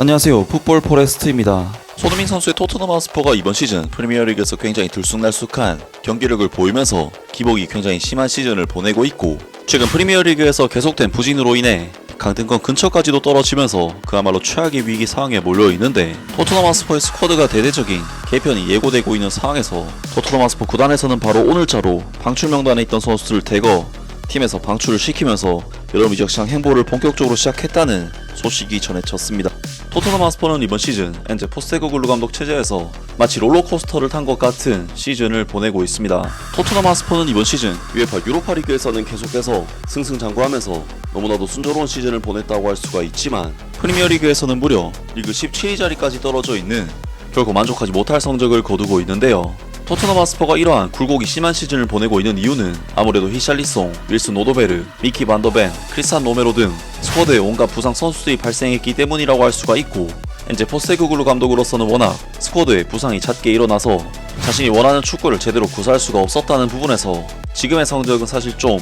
안녕하세요. 풋볼 포레스트입니다. 손흥민 선수의 토트넘 하스퍼가 이번 시즌 프리미어리그에서 굉장히 들쑥날쑥한 경기력을 보이면서 기복이 굉장히 심한 시즌을 보내고 있고 최근 프리미어리그에서 계속된 부진으로 인해 강등권 근처까지도 떨어지면서 그야말로 최악의 위기 상황에 몰려 있는데 토트넘 하스퍼의 스쿼드가 대대적인 개편이 예고되고 있는 상황에서 토트넘 하스퍼 구단에서는 바로 오늘자로 방출 명단에 있던 선수들을 대거 팀에서 방출을 시키면서 여름 이적 시장 행보를 본격적으로 시작했다는 소식이 전해졌습니다. 토트넘 하스퍼는 이번 시즌 엔제 포스테코글루 감독 체제에서 마치 롤러코스터를 탄 것 같은 시즌을 보내고 있습니다. 토트넘 하스퍼는 이번 시즌 UEFA 유로파 리그에서는 계속해서 승승장구하면서 너무나도 순조로운 시즌을 보냈다고 할 수가 있지만 프리미어 리그에서는 무려 리그 17위 자리까지 떨어져 있는 결코 만족하지 못할 성적을 거두고 있는데요. 토트넘 하스퍼가 이러한 굴곡이 심한 시즌을 보내고 있는 이유는 아무래도 히샬리송, 윌슨 노도베르, 미키 반더벤, 크리스탄 로메로 등 스쿼드에 온갖 부상 선수들이 발생했기 때문이라고 할 수가 있고 현재 포스테그글루 감독으로서는 워낙 스쿼드에 부상이 잦게 일어나서 자신이 원하는 축구를 제대로 구사할 수가 없었다는 부분에서 지금의 성적은 사실 좀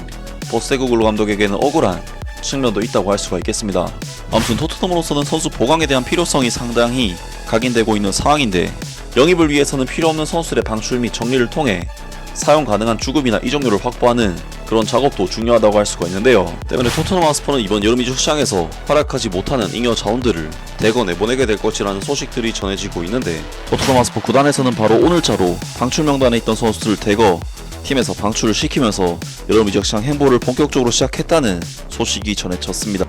포스테그글루 감독에게는 억울한 측면도 있다고 할 수가 있겠습니다. 아무튼 토트넘으로서는 선수 보강에 대한 필요성이 상당히 각인되고 있는 상황인데 영입을 위해서는 필요 없는 선수들의 방출 및 정리를 통해 사용 가능한 주급이나 이적료를 확보하는 그런 작업도 중요하다고 할 수가 있는데요. 때문에 토트넘 하스퍼는 이번 여름 이적 시장에서 활약하지 못하는 잉여 자원들을 대거 내보내게 될 것이라는 소식들이 전해지고 있는데 토트넘 하스퍼 구단에서는 바로 오늘자로 방출 명단에 있던 선수들을 대거 팀에서 방출을 시키면서 여름 이적 시장 행보를 본격적으로 시작했다는 소식이 전해졌습니다.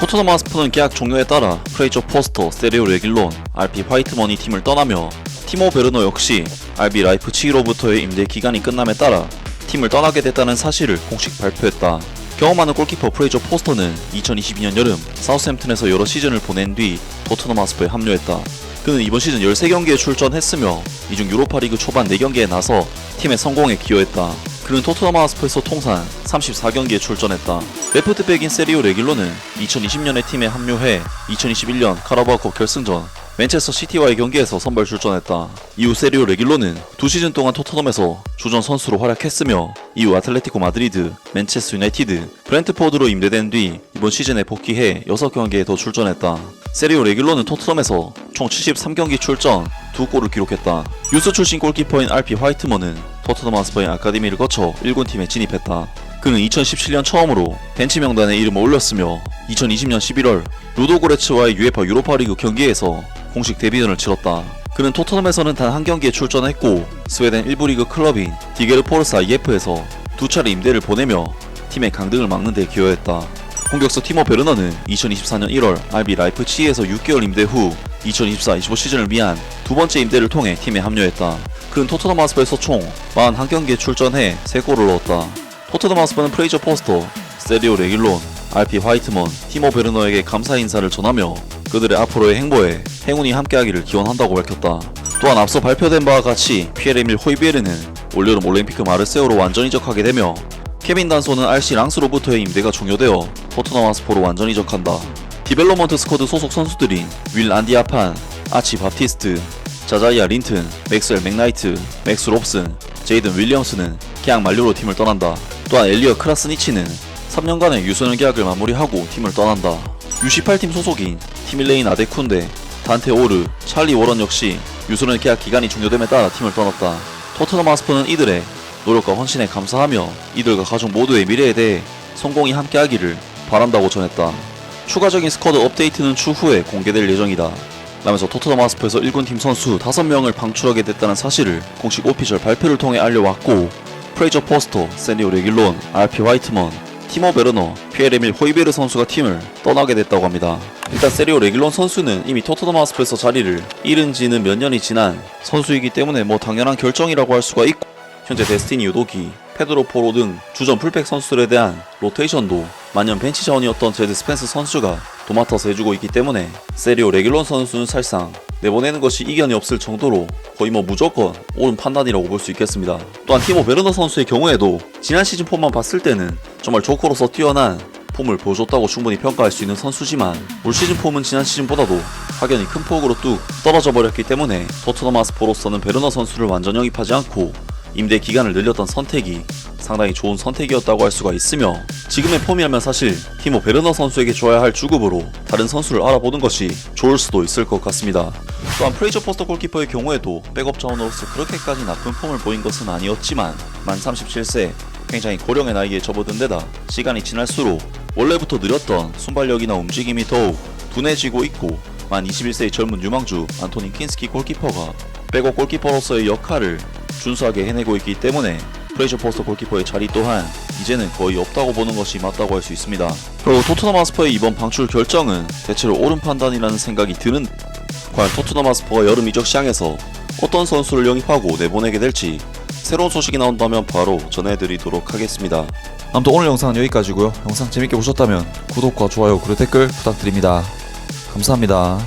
토트넘 하스퍼는 계약 종료에 따라 프레이저 포스터, 세리오 레길론, RP 화이트머니 팀을 떠나며 티모 베르너 역시 RB 라이프치히로부터의 임대 기간이 끝남에 따라 팀을 떠나게 됐다는 사실을 공식 발표했다. 경험 많은 골키퍼 프레이저 포스터는 2022년 여름 사우스햄튼에서 여러 시즌을 보낸 뒤 토트넘 하스퍼에 합류했다. 그는 이번 시즌 13경기에 출전했으며 이중 유로파리그 초반 4경기에 나서 팀의 성공에 기여했다. 그는 토트넘 하스퍼에서 통산 34경기에 출전했다. 레프트백인 세리오 레길로는 2020년에 팀에 합류해 2021년 카라바오컵 결승전 맨체스터 시티와의 경기에서 선발 출전했다. 이후 세리오 레길로는 두 시즌 동안 토트넘에서 주전 선수로 활약했으며 이후 아틀레티코 마드리드, 맨체스터 유나이티드, 브렌트포드로 임대된 뒤 이번 시즌에 복귀해 6경기에 더 출전했다. 세리오 레길로는 토트넘에서 총 73경기 출전, 2골을 기록했다. 유스 출신 골키퍼인 RP 화이트먼은 토트넘 하스퍼의 아카데미를 거쳐 1군 팀에 진입했다. 그는 2017년 처음으로 벤치 명단에 이름을 올렸으며 2020년 11월 루도고레츠와의 UEFA 유로파리그 경기에서 공식 데뷔전을 치렀다. 그는 토트넘에서는 단 한 경기에 출전했고 스웨덴 1부 리그 클럽인 디게르 포르사 IF에서 두 차례 임대를 보내며 팀의 강등을 막는 데 기여했다. 공격수 티모 베르너는 2024년 1월 RB 라이프치히에서 6개월 임대 후 2024-25 시즌을 위한 두 번째 임대를 통해 팀에 합류했다. 그는 토트넘 하스퍼에서 총 41경기에 출전해 3골을 넣었다. 토트넘 하스퍼는 프레이저 포스터, 세리오 레길론, RP 화이트먼, 티모 베르너에게 감사 인사를 전하며 그들의 앞으로의 행보에 행운이 함께하기를 기원한다고 밝혔다. 또한 앞서 발표된 바와 같이 피에르밀 호이비에르는 올여름 올림피크 마르세오로 완전 이적하게 되며 케빈 단소는 RC 랑스로부터의 임대가 종료되어 토트넘 하스포로 완전 이적한다. 디벨로먼트 스쿼드 소속 선수들인 윌 안디아판, 아치 바티스트, 자자이아 린튼, 맥스웰 맥나이트, 맥스 롭슨, 제이든 윌리엄스는 계약 만료로 팀을 떠난다. 또한 엘리어 크라스니치는 3년간의 유소년 계약을 마무리하고 팀을 떠난다. U18팀 소속인 티밀레인 아데쿤데, 단테 오르, 찰리 워런 역시 유소년 계약 기간이 종료됨에 따라 팀을 떠났다. 토트넘 하스퍼는 이들의 노력과 헌신에 감사하며 이들과 가족 모두의 미래에 대해 성공이 함께하기를 바란다고 전했다. 추가적인 스쿼드 업데이트는 추후에 공개될 예정이다. 라면서 토트넘 하스퍼에서 1군 팀 선수 5명을 방출하게 됐다는 사실을 공식 오피셜 발표를 통해 알려왔고 프레이저 포스터, 세리오 레길론, RP 화이트먼, 티모 베르너, 피에르밀 호이베르 선수가 팀을 떠나게 됐다고 합니다. 일단 세리오 레길론 선수는 이미 토트넘 하스퍼에서 자리를 잃은 지는 몇 년이 지난 선수이기 때문에 뭐 당연한 결정이라고 할 수가 있고 현재 데스티니 유도기, 페드로 포로 등 주전 풀백 선수들에 대한 로테이션도 만년 벤치 자원이었던 제드 스펜스 선수가 도맡아서 해주고 있기 때문에 세리오 레길론 선수는 사실상 내보내는 것이 이견이 없을 정도로 거의 뭐 무조건 옳은 판단이라고 볼 수 있겠습니다. 또한 티모 베르너 선수의 경우에도 지난 시즌 폼만 봤을 때는 정말 조커로서 뛰어난 폼을 보여줬다고 충분히 평가할 수 있는 선수지만 올 시즌 폼은 지난 시즌보다도 확연히 큰 폭으로 뚝 떨어져 버렸기 때문에 토트넘 하스포로서는 베르너 선수를 완전 영입하지 않고 임대 기간을 늘렸던 선택이 상당히 좋은 선택이었다고 할 수가 있으며 지금의 폼이라면 사실 티모 베르너 선수에게 줘야 할 주급으로 다른 선수를 알아보는 것이 좋을 수도 있을 것 같습니다. 또한 프레이저 포스터 골키퍼의 경우에도 백업 자원으로서 그렇게까지 나쁜 폼을 보인 것은 아니었지만 만 37세 굉장히 고령의 나이에 접어든 데다 시간이 지날수록 원래부터 느렸던 순발력이나 움직임이 더욱 둔해지고 있고 만 21세의 젊은 유망주 안토니 킨스키 골키퍼가 백업 골키퍼로서의 역할을 준수하게 해내고 있기 때문에 프레이저 포스터 골키퍼의 자리 또한 이제는 거의 없다고 보는 것이 맞다고 할 수 있습니다. 그리고 토트넘 하스퍼의 이번 방출 결정은 대체로 옳은 판단이라는 생각이 드는 과연 토트넘 하스퍼가 여름 이적 시장에서 어떤 선수를 영입하고 내보내게 될지 새로운 소식이 나온다면 바로 전해드리도록 하겠습니다. 아무튼 오늘 영상은 여기까지고요. 영상 재밌게 보셨다면 구독과 좋아요 그리고 댓글 부탁드립니다. 감사합니다.